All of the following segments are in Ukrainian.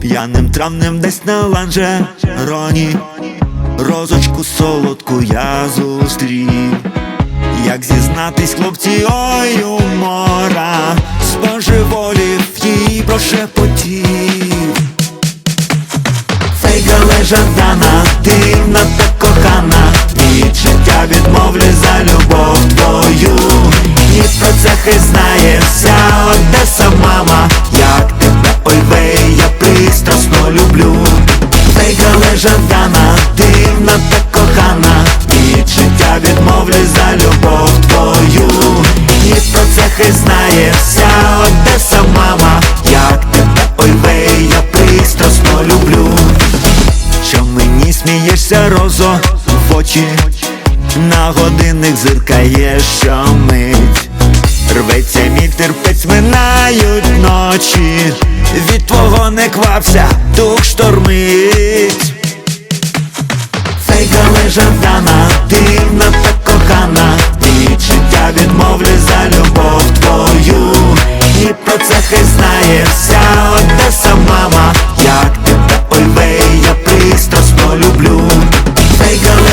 П'яним травнем десь на ланже роні. Розочку солодку я зустрів. Як зізнатись хлопці, ой умора Лежадана, дивна та кохана. Від життя відмовлю за любов твою. І про це хай знає вся Одеса мама. Як тебе, ой вей, я пристрасно люблю. Фейга лежадана, дивна та кохана. Від життя відмовлю за любов твою. І про це хай знає вся мені смієшся, розо в очі, на годинник зиркає щомить Рветься мій терпець, минають ночі, від твого не квапся, дух штормить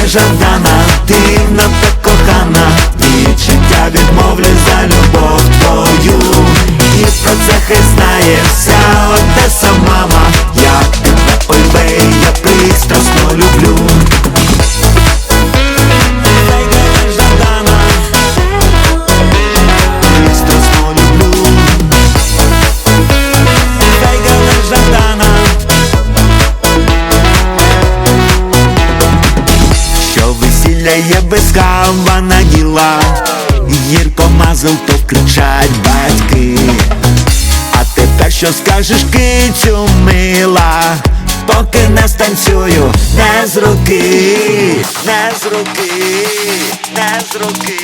Фейка ти так кохана. Від життя відмовлю за любов твою. І про це хай знає вся весілля є без кава діла Гірко мазал, то кричать батьки. А тепер що скажеш, кицю мила? Поки не станцюю, не з руки, не з руки, не з руки.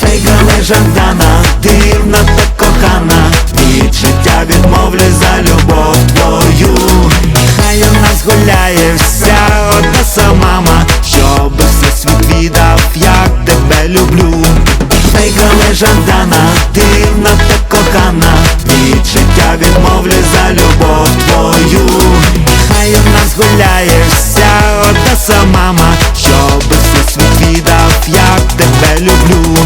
Фейка лежандана, дивна та кохана. Від життя відмовлю Фейка лежандана, дивна та кохана. Від життя відмовлю за любов твою. Хай у нас гуляє вся Одеса мама. Щоб все світ віддав, як тебе люблю